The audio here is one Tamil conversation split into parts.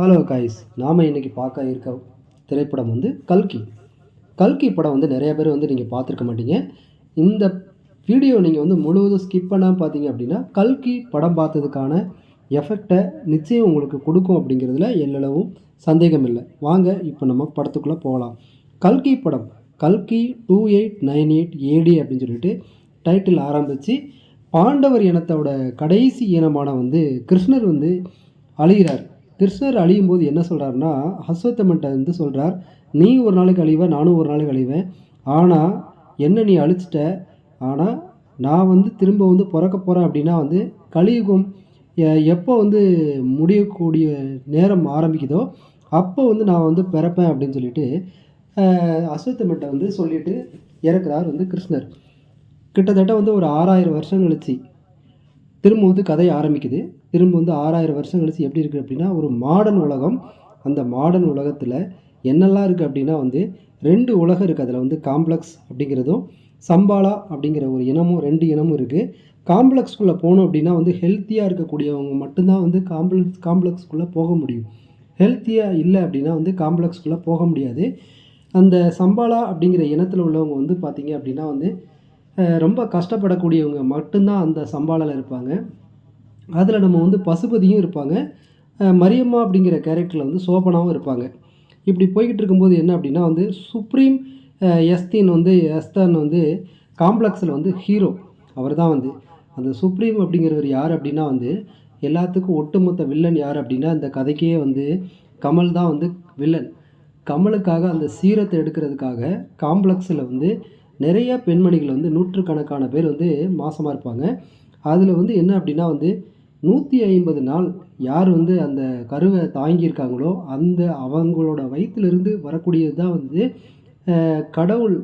ஹலோ காய்ஸ் நாம் இன்றைக்கி பார்க்க இருக்க திரைப்படம் வந்து கல்கி. கல்கி படம் வந்து நிறைய பேர் வந்து நீங்கள் பார்த்துருக்க மாட்டீங்க. இந்த வீடியோ நீங்கள் வந்து முழுவதும் ஸ்கிப் பண்ணாமல் பார்த்தீங்க அப்படின்னா கல்கி படம் பார்த்ததுக்கான எஃபெக்டை நிச்சயம் உங்களுக்கு கொடுக்கும் அப்படிங்கிறதுல எல்லளவும் சந்தேகம் இல்லை. வாங்க இப்போ நம்ம படத்துக்குள்ளே போகலாம். கல்கி படம் கல்கி two eight nine eight AD அப்படின்னு சொல்லிட்டு டைட்டில் ஆரம்பித்து பாண்டவர் இனத்தோட கடைசி இனமான வந்து கிருஷ்ணர் வந்து அழுகிறார். கிருஷ்ணர் அழியும் போது என்ன சொல்கிறாருன்னா அஸ்வத்தமன்ட்ட வந்து சொல்கிறார் நீ ஒரு நாளைக்கு அழிவ நானும் ஒரு நாளைக்கு அழிவேன். ஆனால் என்ன நீ அழிச்சிட்ட? ஆனால் நான் வந்து திரும்ப வந்து பிறக்க போகிறேன் அப்படின்னா வந்து கலியுகம் எப்போ வந்து முடியக்கூடிய நேரம் ஆரம்பிக்குதோ அப்போ வந்து நான் வந்து பிறப்பேன் அப்படின்னு சொல்லிட்டு அஸ்வத்தமன்ட்ட வந்து சொல்லிட்டு இறக்குறார் வந்து கிருஷ்ணர். கிட்டத்தட்ட வந்து ஒரு ஆறாயிரம் வருஷம் கழிச்சு திரும்ப வந்து கதை ஆரம்பிக்குது. திரும்ப வந்து ஆறாயிரம் வருஷம் கழிச்சு எப்படி இருக்குது அப்படின்னா ஒரு மாடர்ன் உலகம். அந்த மாடர்ன் உலகத்தில் என்னெல்லாம் இருக்குது அப்படின்னா வந்து ரெண்டு உலகம் இருக்குது அதில் வந்து காம்ப்ளெக்ஸ் அப்படிங்கிறதும் சம்பாலா அப்படிங்கிற ஒரு இனமும் ரெண்டு இனமும் இருக்குது காம்ப்ளெக்ஸ்குள்ளே போனோம் அப்படின்னா வந்து ஹெல்த்தியாக இருக்கக்கூடியவங்க மட்டும்தான் வந்து காம்ப்ளெக்ஸ் காம்ப்ளெக்ஸ்குள்ளே போக முடியும். ஹெல்த்தியாக இல்லை அப்படின்னா வந்து காம்ப்ளெக்ஸ்குள்ளே போக முடியாது. அந்த சம்பாலா அப்படிங்கிற இனத்தில் உள்ளவங்க வந்து பார்த்திங்க அப்படின்னா வந்து ரொம்ப கஷ்டப்படக்கூடியவங்க மட்டும்தான் அந்த சம்பாலாவில் இருப்பாங்க. அதில் நம்ம வந்து பசுபதியும் இருப்பாங்க. மரியம்மா அப்படிங்கிற கேரக்டரில் வந்து சோபனாவும் இருப்பாங்க. இப்படி போய்கிட்டு இருக்கும்போது என்ன அப்படின்னா வந்து சுப்ரீம் எஸ்தீன் வந்து எஸ்தான் வந்து காம்ப்ளெக்ஸில் வந்து ஹீரோ அவர் தான் வந்து. அந்த சுப்ரீம் அப்படிங்கிறவர் யார் அப்படின்னா வந்து எல்லாத்துக்கும் ஒட்டுமொத்த வில்லன் யார் அப்படின்னா இந்த கதைக்கே வந்து கமல் தான் வந்து வில்லன் கமலுக்காக அந்த சீரத்தை எடுக்கிறதுக்காக காம்ப்ளெக்ஸில் வந்து நிறைய பெண்மணிகள் வந்து நூற்றுக்கணக்கான பேர் வந்து மாசமாக இருப்பாங்க. அதில் வந்து என்ன அப்படின்னா வந்து நூற்றி ஐம்பது நாள் யார் வந்து அந்த கருவை தாங்கியிருக்காங்களோ அந்த அவங்களோட வயிற்றிலிருந்து வரக்கூடியது தான் வந்து கடவுள்.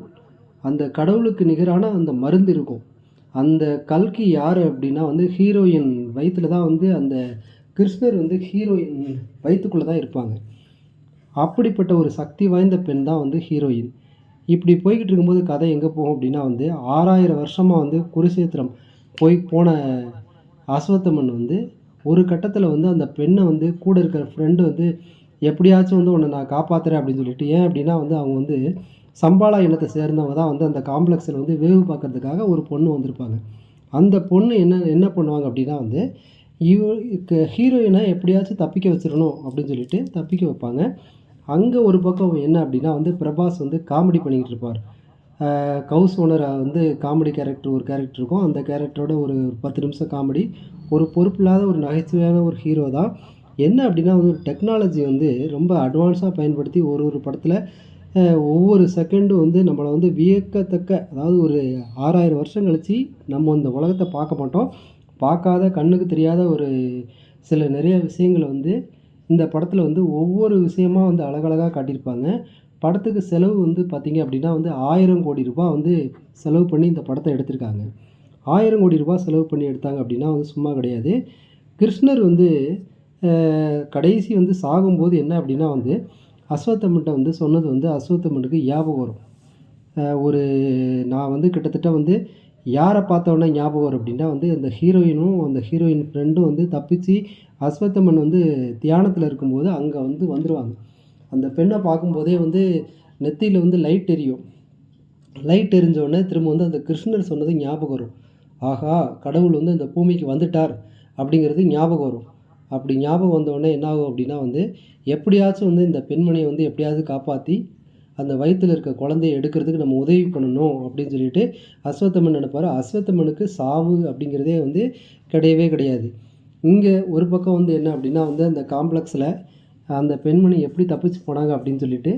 அந்த கடவுளுக்கு நிகரான அந்த மருந்து இருக்கும். அந்த கல்கி யார் அப்படின்னா வந்து ஹீரோயின் வயிற்றில் தான் வந்து அந்த கிருஷ்ணர் வந்து ஹீரோயின் வயிற்றுக்குள்ளே தான் இருப்பாங்க. அப்படிப்பட்ட ஒரு சக்தி வாய்ந்த பெண் தான் வந்து ஹீரோயின். இப்படி போய்கிட்டு இருக்கும்போது கதை எங்கே போகும் அப்படின்னா வந்து ஆறாயிரம் வருஷமாக வந்து குருசேத்திரம் போய் போன அஸ்வத்தமன் வந்து ஒரு கட்டத்தில் வந்து அந்த பெண்ணை வந்து கூட இருக்கிற ஃப்ரெண்டு வந்து எப்படியாச்சும் வந்து உன்னை நான் காப்பாற்றுறேன் அப்படின்னு சொல்லிட்டு ஏன் அப்படின்னா வந்து அவங்க வந்து சம்பாலா இனத்தை சேர்ந்தவங்க தான் வந்து அந்த காம்ப்ளெக்ஸில் வந்து வேவு பார்க்கறதுக்காக ஒரு பொண்ணு வந்திருப்பாங்க. அந்த பொண்ணு என்ன என்ன பண்ணுவாங்க அப்படின்னா வந்து இவருக்கு ஹீரோயினை எப்படியாச்சும் தப்பிக்க வச்சிடணும் அப்படின்னு சொல்லிட்டு தப்பிக்க வைப்பாங்க. அங்கே ஒரு பக்கம் என்ன அப்படின்னா வந்து பிரபாஸ் வந்து காமெடி பண்ணிக்கிட்டு இருப்பார். கவுஸ் ஓனர் வந்து காமெடி கேரக்டர் ஒரு கேரக்டர் இருக்கும். அந்த கேரக்டரோட ஒரு பத்து நிமிஷம் காமெடி. ஒரு பொறுப்பில்லாத ஒரு நகைச்சுவையான ஒரு ஹீரோ தான். என்ன அப்படின்னா வந்து ஒரு டெக்னாலஜி வந்து ரொம்ப அட்வான்ஸாக பயன்படுத்தி ஒரு ஒரு படத்தில் ஒவ்வொரு செகண்டும் வந்து நம்மளை வந்து வியக்கத்தக்க அதாவது ஒரு ஆறாயிரம் வருஷம் கழித்து நம்ம இந்த உலகத்தை பார்க்க மாட்டோம். பார்க்காத கண்ணுக்கு தெரியாத ஒரு சில நிறைய விஷயங்களை வந்து இந்த படத்தில் வந்து ஒவ்வொரு விஷயமா வந்து அழகழகாக காட்டியிருப்பாங்க. படத்துக்கு செலவு வந்து பார்த்திங்க அப்படின்னா வந்து ஆயிரம் கோடி ரூபாய் வந்து செலவு பண்ணி இந்த படத்தை எடுத்திருக்காங்க. ஆயிரம் கோடி ரூபாய் செலவு பண்ணி எடுத்தாங்க அப்படின்னா வந்து சும்மா கிடையாது. கிருஷ்ணர் வந்து கடைசி வந்து சாகும்போது என்ன அப்படின்னா வந்து அஸ்வத்தம்மன்ட்ட வந்து சொன்னது வந்து அஸ்வத்தம்மனுக்கு ஞாபகம் வரும். ஒரு நான் வந்து கிட்டத்தட்ட வந்து யாரை பார்த்தோன்னே ஞாபகம் வரும் அப்படின்னா வந்து அந்த ஹீரோயினும் அந்த ஹீரோயின் ஃப்ரெண்டும் வந்து தப்பிச்சு அஸ்வத்தம்மன் வந்து தியானத்தில் இருக்கும்போது அங்கே வந்து வந்துடுவாங்க அந்த பெண்ணை பார்க்கும்போதே வந்து நெத்தியில் வந்து லைட் எரியும். லைட் எரிஞ்ச திரும்ப வந்து அந்த கிருஷ்ணர் சொன்னது ஞாபகம் வரும். ஆகா கடவுள் வந்து இந்த பூமிக்கு வந்துட்டார் அப்படிங்கிறது ஞாபகம் வரும். அப்படி ஞாபகம் வந்தோடனே என்னாகும் என்ன ஆகும் அப்படின்னா வந்து எப்படியாச்சும் வந்து இந்த பெண்மணியை வந்து எப்படியாவது காப்பாற்றி அந்த வயிற்றில் இருக்க குழந்தைய எடுக்கிறதுக்கு நம்ம உதவி பண்ணணும் அப்படின்னு சொல்லிட்டு அஸ்வத்தமன் நினைப்பார். அஸ்வத்தமனுக்கு சாவு அப்படிங்கிறதே வந்து கிடையவே கிடையாது. இங்கே ஒரு பக்கம் வந்து என்ன அப்படின்னா வந்து அந்த காம்ப்ளெக்ஸில் அந்த பெண்மணி எப்படி தப்பிச்சு போனாங்க அப்படின்னு சொல்லிட்டு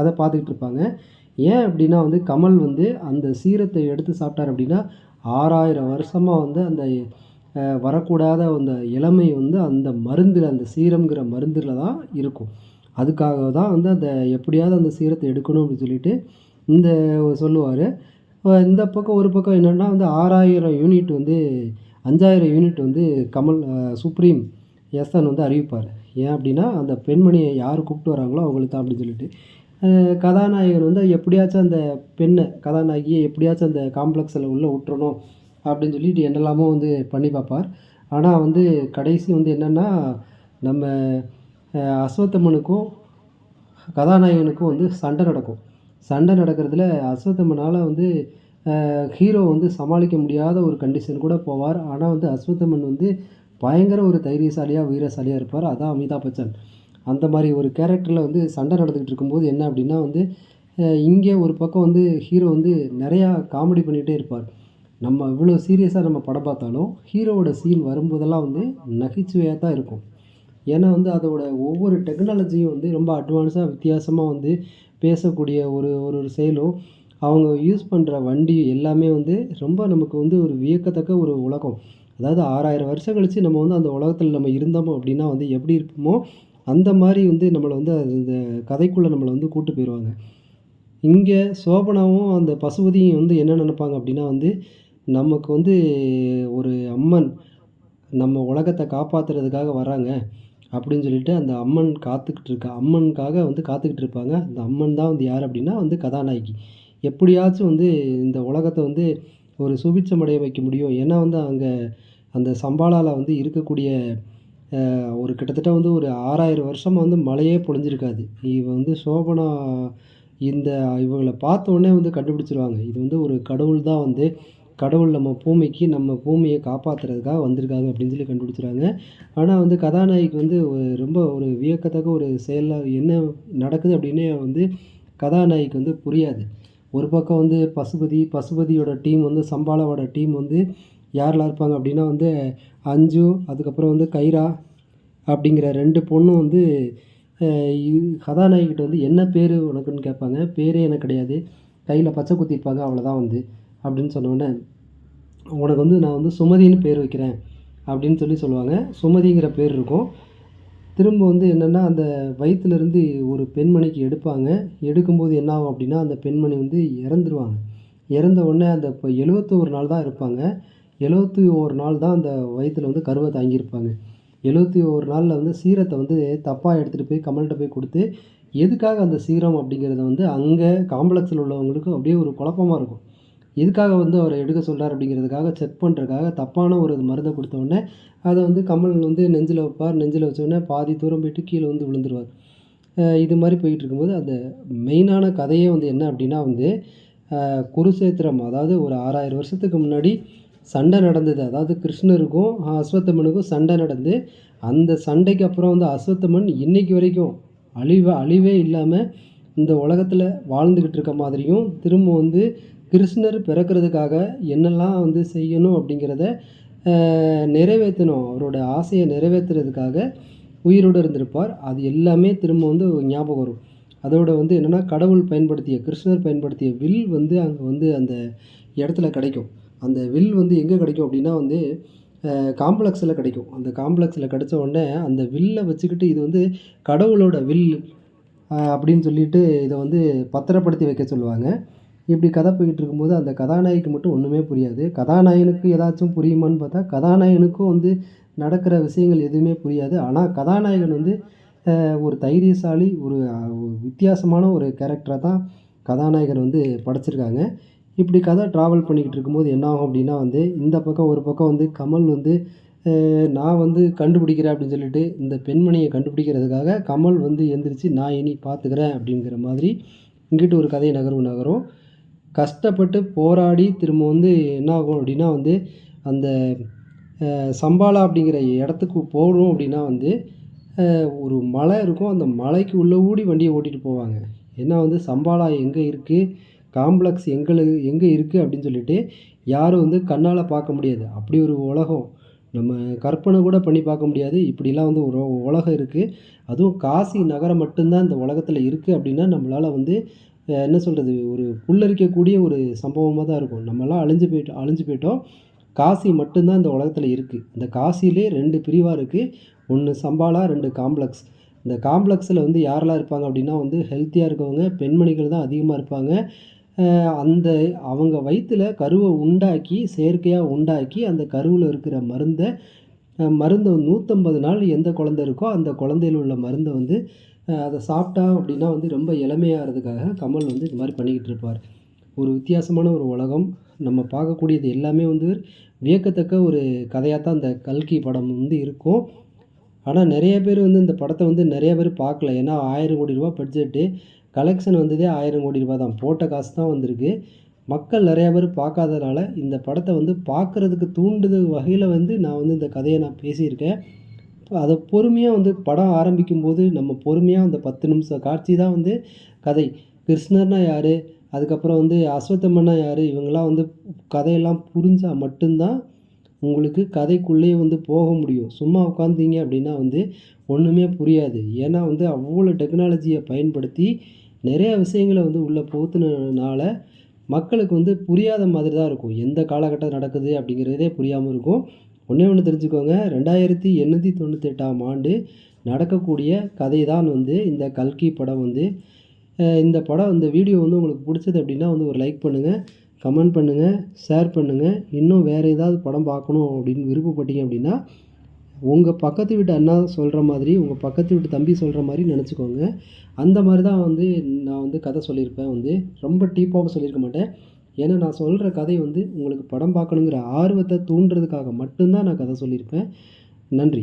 அதை பார்த்துக்கிட்டு இருப்பாங்க. ஏன் அப்படின்னா வந்து கமல் வந்து அந்த சீரத்தை எடுத்து சாப்பிட்டார் அப்படின்னா ஆறாயிரம் வருஷமாக வந்து அந்த வரக்கூடாத அந்த இளமை வந்து அந்த மருந்தில் அந்த சீரம்ங்கிற மருந்தில் தான் இருக்கும். அதுக்காக தான் வந்து அந்த எப்படியாவது அந்த சீரத்தை எடுக்கணும் அப்படின்னு சொல்லிட்டு இந்த சொல்லுவார். இந்த பக்கம் ஒரு பக்கம் என்னென்னா வந்து ஆறாயிரம் யூனிட் வந்து அஞ்சாயிரம் யூனிட் வந்து கமல் சுப்ரீம் எஸ்என் வந்து அறிவிப்பார். ஏன் அப்படின்னா அந்த பெண்மணியை யார் கூப்பிட்டு வராங்களோ அவங்களுக்கு தான் அப்படின்னு சொல்லிட்டு. கதாநாயகன் வந்து எப்படியாச்சும் அந்த பெண்ணை கதாநாயகியை எப்படியாச்சும் அந்த காம்ப்ளெக்ஸில் உள்ளே விட்டுறணும் அப்படின்னு சொல்லிட்டு என்னெல்லாமோ வந்து பண்ணி பார்ப்பார். ஆனால் வந்து கடைசி வந்து என்னென்னா நம்ம அஸ்வத்தம்மனுக்கும் கதாநாயகனுக்கும் வந்து சண்டை நடக்கும். சண்டை நடக்கிறதுல அஸ்வத்தம்மனால் வந்து ஹீரோ வந்து சமாளிக்க முடியாத ஒரு கண்டிஷன் கூட போவார். ஆனால் வந்து அஸ்வத்தம்மன் வந்து பயங்கர ஒரு தைரியசாலியாக வீரசாலியாக இருப்பார். அதான் அமிதாப் பச்சன். அந்த மாதிரி ஒரு கேரக்டரில் வந்து சண்டை நடந்துக்கிட்டு இருக்கும்போது என்ன அப்படின்னா வந்து இங்கே ஒரு பக்கம் வந்து ஹீரோ வந்து நிறையா காமெடி பண்ணிகிட்டே இருப்பார். நம்ம இவ்வளோ சீரியஸாக நம்ம படம் பார்த்தாலும் ஹீரோவோட சீன் வரும்போதெல்லாம் வந்து நகைச்சுவையாக தான் இருக்கும். ஏன்னா வந்து அதோட ஒவ்வொரு டெக்னாலஜியும் வந்து ரொம்ப அட்வான்ஸாக வித்தியாசமாக வந்து பேசக்கூடிய ஒரு ஒரு ஒரு செயலும் அவங்க யூஸ் பண்ணுற வண்டி எல்லாமே வந்து ரொம்ப நமக்கு வந்து ஒரு வியக்கத்தக்க ஒரு உலகம். அதாவது ஆறாயிரம் வருஷம் கழித்து நம்ம வந்து அந்த உலகத்தில் நம்ம இருந்தோமோ அப்படின்னா வந்து எப்படி இருப்போமோ அந்த மாதிரி வந்து நம்மளை வந்து அது இந்த கதைக்குள்ளே நம்மளை வந்து கூட்டு போயிடுவாங்க இங்கே சோபனாவும் அந்த பசுபதியும் வந்து என்ன நினைப்பாங்க அப்படின்னா வந்து நமக்கு வந்து ஒரு அம்மன் நம்ம உலகத்தை காப்பாற்றுறதுக்காக வராங்க அப்படின்னு சொல்லிட்டு அந்த அம்மன் காத்துக்கிட்டு இருக்கா அம்மனுக்காக வந்து காத்துக்கிட்டு இருப்பாங்க. அந்த அம்மன் தான் வந்து யார் அப்படின்னா வந்து கதாநாயகி. எப்படியாச்சும் வந்து இந்த உலகத்தை வந்து ஒரு சுபிட்சமடைய வைக்க முடியும். ஏன்னா வந்து அங்கே அந்த சம்பாலாவில் வந்து இருக்கக்கூடிய ஒரு கிட்டத்தட்ட வந்து ஒரு ஆறாயிரம் வருஷமாக வந்து மழையே பொழிஞ்சிருக்காது. இவன் வந்து சோபனா இந்த இவங்களை பார்த்த உடனே வந்து கண்டுபிடிச்சிருவாங்க. இது வந்து ஒரு கடவுள் தான் வந்து கடவுள் நம்ம பூமிக்கு நம்ம பூமியை காப்பாற்றுறதுக்காக வந்திருக்காங்க அப்படின்னு சொல்லி கண்டுபிடிச்சிருவாங்க. ஆனால் வந்து கதாநாயகி வந்து ரொம்ப ஒரு வியக்கத்தக்க ஒரு செயலாக என்ன நடக்குது அப்படின்னே வந்து கதாநாயகிக்கு வந்து புரியாது. ஒரு பக்கம் வந்து பசுபதி பசுபதியோட டீம் வந்து சம்பாலாவோட டீம் வந்து யாரெல்லாம் இருப்பாங்க அப்படின்னா வந்து அஞ்சு அதுக்கப்புறம் வந்து கைரா அப்படிங்கிற ரெண்டு பொண்ணும் வந்து கதாநாயகிட்ட வந்து என்ன பேர் உனக்குன்னு கேட்பாங்க. பேரே எனக்கு கிடையாது. கையில் பச்சை குத்திருப்பாங்க அவ்வளோதான் வந்து அப்படின்னு சொன்னோடனே உனக்கு வந்து நான் வந்து சுமதின்னு பேர் வைக்கிறேன் அப்படின்னு சொல்லி சொல்லுவாங்க. சுமதிங்கிற பேர் இருக்கும். திரும்ப வந்து என்னென்னா அந்த வயிற்றுலேருந்து ஒரு பெண்மணிக்கு எடுப்பாங்க. எடுக்கும்போது என்ன ஆகும் அப்படின்னா அந்த பெண்மணி வந்து இறந்துருவாங்க. இறந்த உடனே அந்த இப்போ எழுவத்தோரு நாள் தான் இருப்பாங்க. எழுபத்தி ஒரு நாள் தான் அந்த வயிற்றில் வந்து கருவை தாங்கியிருப்பாங்க. எழுபத்தி ஒரு நாளில் வந்து சீரத்தை வந்து தப்பாக எடுத்துகிட்டு போய் கமல்கிட்ட போய் கொடுத்து எதுக்காக அந்த சீரம் அப்படிங்கிறத வந்து அங்கே காம்ப்ளெக்ஸில் உள்ளவங்களுக்கு அப்படியே ஒரு குழப்பமாக இருக்கும். எதுக்காக வந்து அவரை எடுக்க சொல்கிறார் அப்படிங்கிறதுக்காக செக் பண்ணுறதுக்காக தப்பான ஒரு மருந்தை கொடுத்தோடனே அதை வந்து கமல் வந்து நெஞ்சில் வைப்பார். நெஞ்சில் வச்சோடனே பாதி தூரம் போயிட்டு கீழே வந்து விழுந்துருவார். இது மாதிரி போயிட்டு இருக்கும்போது அந்த மெயினான கதையே வந்து என்ன அப்படின்னா வந்து குருசேத்திரம் அதாவது ஒரு ஆறாயிரம் வருஷத்துக்கு முன்னாடி சண்டை நடந்தது. அதாவது கிருஷ்ணருக்கும் அஸ்வத்தமனுக்கும் சண்டை நடந்து அந்த சண்டைக்கு அப்புறம் வந்து அஸ்வத்தமன் இன்னைக்கு வரைக்கும் அழிவ அழிவே இல்லாமல் இந்த உலகத்தில் வாழ்ந்துக்கிட்டு இருக்க மாதிரியும் திரும்ப வந்து கிருஷ்ணர் பிறக்கிறதுக்காக என்னெல்லாம் வந்து செய்யணும் அப்படிங்கிறத நிறைவேற்றணும். அவரோட ஆசையை நிறைவேற்றுறதுக்காக உயிரோடு இருந்திருப்பார். அது எல்லாமே திரும்ப வந்து ஞாபகம் வரும். அதோட வந்து என்னென்னா கடவுள் பயன்படுத்திய கிருஷ்ணர் பயன்படுத்திய வில் வந்து அங்கே வந்து அந்த இடத்துல கிடைக்கும். அந்த வில் வந்து எங்கே கிடைக்கும் அப்படின்னா வந்து காம்ப்ளெக்ஸில் கிடைக்கும். அந்த காம்ப்ளெக்ஸில் கிடைச்ச உடனே அந்த வில்லை வச்சுக்கிட்டு இது வந்து கடவுளோட வில் அப்படின்னு சொல்லிட்டு இதை வந்து பத்திரப்படுத்தி வைக்க சொல்லுவாங்க. இப்படி கதை போய்கிட்டு இருக்கும்போது அந்த கதாநாயகிக்கு மட்டும் ஒன்றுமே புரியாது. கதாநாயகனுக்கு ஏதாச்சும் புரியுமான்னு பார்த்தா கதாநாயகனுக்கும் வந்து நடக்கிற விஷயங்கள் எதுவுமே புரியாது. ஆனால் கதாநாயகன் வந்து ஒரு தைரியசாலி ஒரு வித்தியாசமான ஒரு கேரக்டராக தான் கதாநாயகன் வந்து படைச்சிருக்காங்க. இப்படி கதை ட்ராவல் பண்ணிக்கிட்டு இருக்கும்போது என்ன ஆகும் அப்படின்னா வந்து இந்த பக்கம் ஒரு பக்கம் வந்து கமல் வந்து நான் வந்து கண்டுபிடிக்கிறேன் அப்படின்னு சொல்லிட்டு இந்த பெண்மணியை கண்டுபிடிக்கிறதுக்காக கமல் வந்து எந்திரிச்சு நான் இனி பார்த்துக்கிறேன் அப்படிங்கிற மாதிரி இங்கிட்டு ஒரு கதை நகரும் நகரும். கஷ்டப்பட்டு போராடி திரும்ப வந்து என்ன ஆகும் அப்படின்னா வந்து அந்த சம்பாலா அப்படிங்கிற இடத்துக்கு போகணும் அப்படின்னா வந்து ஒரு மலை இருக்கும். அந்த மலைக்கு உள்ளே ஊடி வண்டியை ஓட்டிகிட்டு போவாங்க. ஏன்னா வந்து சம்பாலா எங்கே இருக்குது காம்ப்ளெக்ஸ் எங்களுக்கு எங்கே இருக்குது அப்படின்னு சொல்லிட்டு யாரும் வந்து கண்ணால் பார்க்க முடியாது. அப்படி ஒரு உலகம். நம்ம கற்பனை கூட பண்ணி பார்க்க முடியாது. இப்படிலாம் வந்து ஒரு உலகம் இருக்குது அதுவும் காசி நகரம் மட்டும்தான் இந்த உலகத்தில் இருக்குது அப்படின்னா நம்மளால் வந்து என்ன சொல்கிறது ஒரு புல்லரிக்கக்கூடிய ஒரு சம்பவமாக தான் இருக்கும். நம்மலாம் அழிஞ்சு போயிட்டோம் அழிஞ்சு போயிட்டோம். காசி மட்டும்தான் இந்த உலகத்தில் இருக்குது இந்த காசிலே ரெண்டு பிரிவாக இருக்குது ஒன்று சம்பாலா ரெண்டு காம்ப்ளெக்ஸ். இந்த காம்ப்ளெக்ஸில் வந்து யாரெல்லாம் இருப்பாங்க அப்படின்னா வந்து ஹெல்த்தியாக இருக்கவங்க பெண்மணிகள் தான் அதிகமாக இருப்பாங்க. அந்த அவங்க வயிற்றில் கருவை உண்டாக்கி செயற்கையாக உண்டாக்கி அந்த கருவில் இருக்கிற மருந்தை மருந்தை நூற்றம்பது நாள் எந்த குழந்த இருக்கோ அந்த குழந்தையில் உள்ள மருந்தை வந்து அதை சாப்பிட்டா அப்படின்னா வந்து ரொம்ப இளமையாகிறதுக்காக கமல் வந்து இது மாதிரி பண்ணிக்கிட்டு இருப்பார். ஒரு வித்தியாசமான ஒரு உலகம். நம்ம பார்க்கக்கூடியது எல்லாமே வந்து வியக்கத்தக்க ஒரு கதையாக தான் அந்த கல்கி படம் வந்து இருக்கும். ஆனால் நிறைய பேர் வந்து இந்த படத்தை வந்து நிறைய பேர் பார்க்கல. ஏன்னா ஆயிரம் கோடி ரூபா பட்ஜெட்டு. கலெக்ஷன் வந்ததே ஆயிரம் கோடி ரூபா தான். போட்ட காசு தான் வந்திருக்கு. மக்கள் நிறையா பேர் பார்க்காதனால இந்த படத்தை வந்து பார்க்குறதுக்கு தூண்டுது வகையில் வந்து நான் வந்து இந்த கதையை நான் பேசியிருக்கேன். அதை பொறுமையாக வந்து படம் ஆரம்பிக்கும்போது நம்ம பொறுமையாக அந்த பத்து நிமிஷம் காட்சி தான் வந்து கதை. கிருஷ்ணர்னா யார்? அதுக்கப்புறம் வந்து அஸ்வத்தம்மன்னா யார்? இவங்கெல்லாம் வந்து கதையெல்லாம் புரிஞ்சால் மட்டும்தான் உங்களுக்கு கதைக்குள்ளேயே வந்து போக முடியும். சும்மா உட்காந்தீங்க அப்படின்னா வந்து ஒன்றுமே புரியாது. ஏன்னா வந்து அவ்வளோ டெக்னாலஜியை பயன்படுத்தி நிறைய விஷயங்களை வந்து உள்ளே புகுத்துனதுனால மக்களுக்கு வந்து புரியாத மாதிரி தான் இருக்கும். எந்த காலகட்டம் நடக்குது அப்படிங்கிறதே புரியாமல் இருக்கும். ஒன்றே ஒன்று தெரிஞ்சுக்கோங்க. ரெண்டாயிரத்தி எண்ணூற்றி தொண்ணூத்தெட்டாம் ஆண்டு நடக்கக்கூடிய கதை தான் வந்து இந்த கல்கி படம் வந்து. இந்த படம் இந்த வீடியோ வந்து உங்களுக்கு பிடிச்சது அப்படின்னா வந்து ஒரு லைக் பண்ணுங்கள் கமெண்ட் பண்ணுங்கள் ஷேர் பண்ணுங்கள் இன்னும் வேறு ஏதாவது படம் பார்க்கணும் அப்படின்னு விருப்பப்பட்டீங்க அப்படின்னா உங்கள் பக்கத்து வீட்டு அண்ணா சொல்கிற மாதிரி உங்கள் பக்கத்து வீட்டு தம்பி சொல்கிற மாதிரி நினச்சிக்கோங்க. அந்த மாதிரி தான் வந்து நான் வந்து கதை சொல்லியிருப்பேன் வந்து. ரொம்ப டீப்பாகவும் சொல்லியிருக்க மாட்டேன். ஏன்னா நான் சொல்கிற கதை வந்து உங்களுக்கு படம் பார்க்கணுங்கிற ஆர்வத்தை தூண்டுறதுக்காக மட்டும்தான் நான் கதை சொல்லியிருப்பேன். நன்றி.